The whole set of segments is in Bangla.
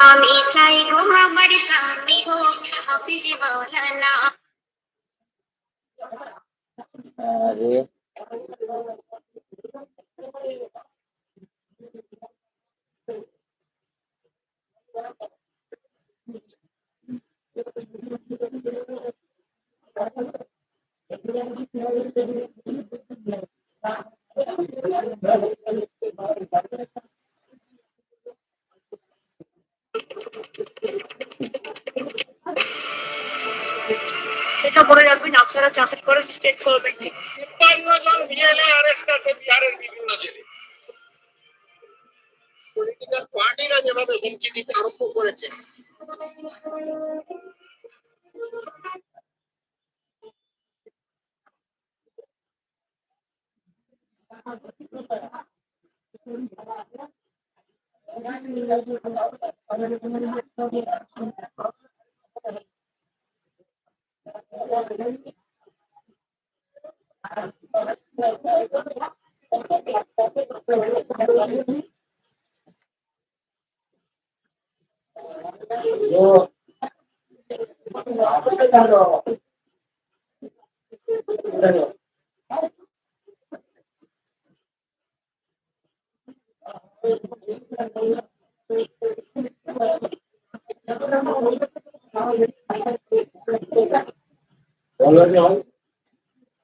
আমি চাই গো আমার স্বামী গো হাফিজ মাওলানা আরে আপনারা চাকরি করে স্টেট করবেন তিপ্পান্ন জন বিএলএ অ্যারেস্ট আছে বিহারের বিভিন্ন জেলে। পলিটিক্যাল পার্টিরা যেভাবে হুমকি দিতে আরম্ভ করেছে। বলো যে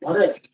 Hola, ¿qué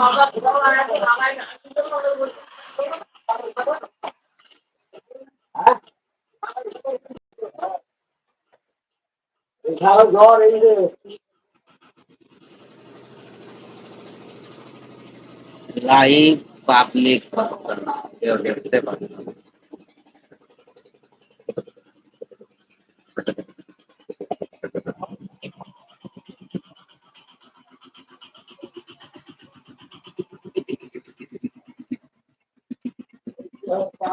পাবে না। পাঠাবো এই সমস্ত আপনারা ভিডিওটা সম্পূর্ণ দেখুন এখানে আমি কিছু পাচ্ছি।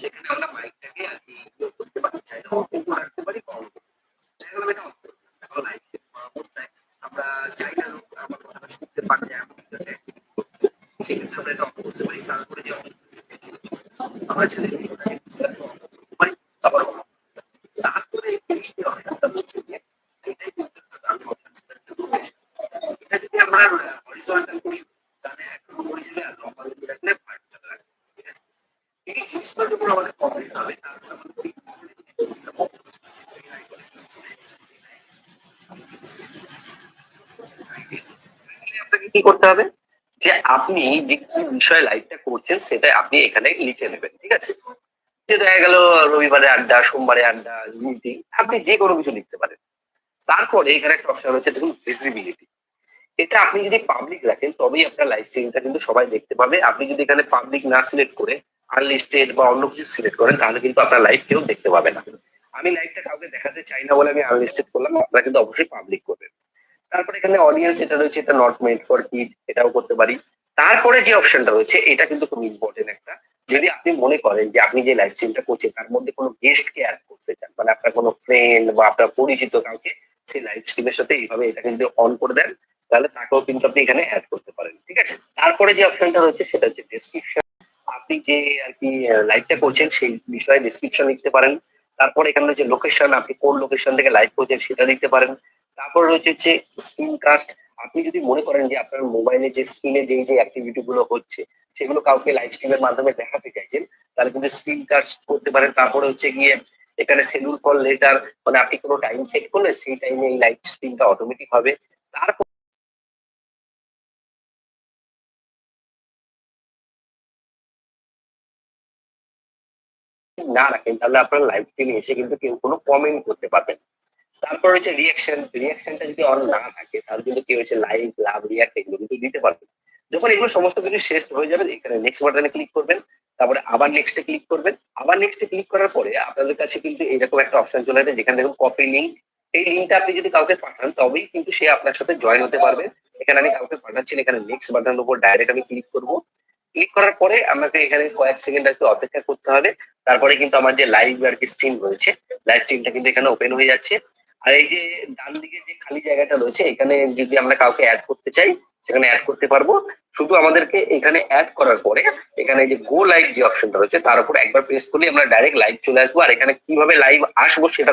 সেখানে আমরা মাইকটাকে আর কি করতে পারি অফ করে রাখতে পারি পারি। দেখা অবস্থায় আমরা চাইলে আমার কথাটা শুনতে পারলে এমন click সেক্ষেত্রে আমরা এটা করতে পারি, তারপরে যে option আমরা ছেলে ভিডিওটাকে off করতে পারি, আবার on করতে পারি। তারপরে এই জিনিসটি অপশনটা হচ্ছে গিয়ে এটাই কিন্তু একটা দামি option সেটা হচ্ছে rotation। এটা যদি আমরা horizontal করি তাহলে একরকম হয়ে যাবে আর normal যদি রাখলে vertical রাখবে ঠিক আছে এই জিনিসটা যখন আমাদের কমপ্লিট হবে তারপর আমাদের এই জিনিসটা আপনাকে কি করতে হবে? যে আপনি যে কি বিষয়ে লাইভটা করছেন, সেটা আপনি এখানে লিখে নেবেন, ঠিক আছে? যে দেখা গেল রবিবারে আড্ডা, সোমবারে আড্ডা মিটিং আপনি যে কোনো কিছু লিখতে পারেন। তারপরে এখানে একটা অপশন রয়েছে, দেখুন ভিজিবিলিটি এটা আপনি যদি পাবলিক রাখেন, তবেই আপনার লাইভ স্ট্রিমটা কিন্তু সবাই দেখতে পাবে। আপনি যদি এখানে পাবলিক না সিলেক্ট করে আনলিস্টেড বা অন্য কিছু সিলেক্ট করেন, তাহলে কিন্তু আপনার লাইভ কেউ দেখতে পাবে না। আমি লাইভটা কাউকে দেখাতে চাই না বলে আমি আনলিস্টেড করলাম, আপনারা কিন্তু অবশ্যই পাবলিক করবেন। তারপরে এখানে অডিয়েন্স এটা রয়েছে, এটা নট মেড ফর কিড এটাও করতে পারি। তারপরে যে অপশনটা রয়েছে, এটা কিন্তু খুব ইম্পর্টেন্ট একটা। যদি আপনি মনে করেন যে আপনি যে লাইভ স্ট্রিমটা করছেন, তার মধ্যে কোনো গেস্টকে অ্যাড করতে চান মানে আপনার কোনো ফ্রেন্ড বা আপনার পরিচিত কাউকে সেই লাইভ স্ট্রিমের সাথে এইভাবে এটা কিন্তু অন করে দেন, তাহলে তাকেও কিন্তু আপনি এখানে অ্যাড করতে পারেন, ঠিক আছে? তারপরে যে অপশনটা রয়েছে, সেটা হচ্ছে ডেসক্রিপশন আপনি যে আর কি লাইভটা করছেন, সেই বিষয়ে ডেসক্রিপশন লিখতে পারেন। তারপর এখানে যে লোকেশন আপনি কোন লোকেশন থেকে লাইভ করছেন, সেটা দিতে পারেন। তারপর রয়েছে হচ্ছে স্ক্রিন কাস্ট আপনি যদি মনে করেন যে আপনার মোবাইলে যে স্ক্রিনে যেই যে অ্যাক্টিভিটি গুলো হচ্ছে, সেগুলো কাউকে লাইভ স্ট্রিমের মাধ্যমে দেখাতে চাইছেন, তাহলে কিন্তু স্ক্রিন কাস্ট করতে পারেন। তারপরে হচ্ছে গিয়ে এখানে শিডিউল কল লেটার মানে আপনি কোনো টাইম সেট করলে সেই টাইমে এই লাইভ স্ট্রিমটা অটোমেটিক হবে। তারপর না রাখেন, তাহলে আপনার লাইভ স্ট্রিমে এসে কিন্তু কেউ কোনো কমেন্ট করতে পারবেন। তারপর হচ্ছে রিয়াকশন রিয়াকশনটা যদি অন না থাকে, তাহলে কিন্তু কি হয়েছে? লাইভ লাভ রিয়াক্ট এগুলো কিন্তু দিতে পারবে যখন এগুলো সমস্ত কিছু শেষ হয়ে যাবে, এখানে নেক্সট বাটনে ক্লিক করবেন, তারপরে আবার নেক্সটে ক্লিক করবেন। আবার নেক্সটে ক্লিক করার পরে আপনাদের কাছে কিন্তু এরকম একটা অপশন চলে আসবে, যেখানে দেখুন কপি লিঙ্ক এই লিঙ্কটা আপনি যদি কাউকে পাঠান, তবেই কিন্তু সে আপনার সাথে জয়েন হতে পারবে। এখানে আমি কাউকে পাঠাচ্ছি এখানে নেক্সট বাটনের উপর ডাইরেক্ট আমি ক্লিক করব। ক্লিক করার পরে আমাকে এখানে কয়েক সেকেন্ড কি অপেক্ষা করতে হবে। তারপরে কিন্তু আমার যে লাইভ আর কি স্ট্রিম রয়েছে লাইভ স্ট্রিমটা কিন্তু এখানে ওপেন হয়ে যাচ্ছে। আর এই যে ডান দিকে যে খালি জায়গাটা রয়েছে, এখানে যদি আমরা কাউকে অ্যাড করতে চাই, সেখানে অ্যাড করতে পারব। শুধু আমাদেরকে এখানে অ্যাড করার পরে, এখানে যে গো লাইভ যে অপশনটা রয়েছে, তার উপর একবার প্রেস করলে আমরা ডাইরেক্ট লাইভ চলে আসব। আর এখানে কীভাবে লাইভ আসব সেটা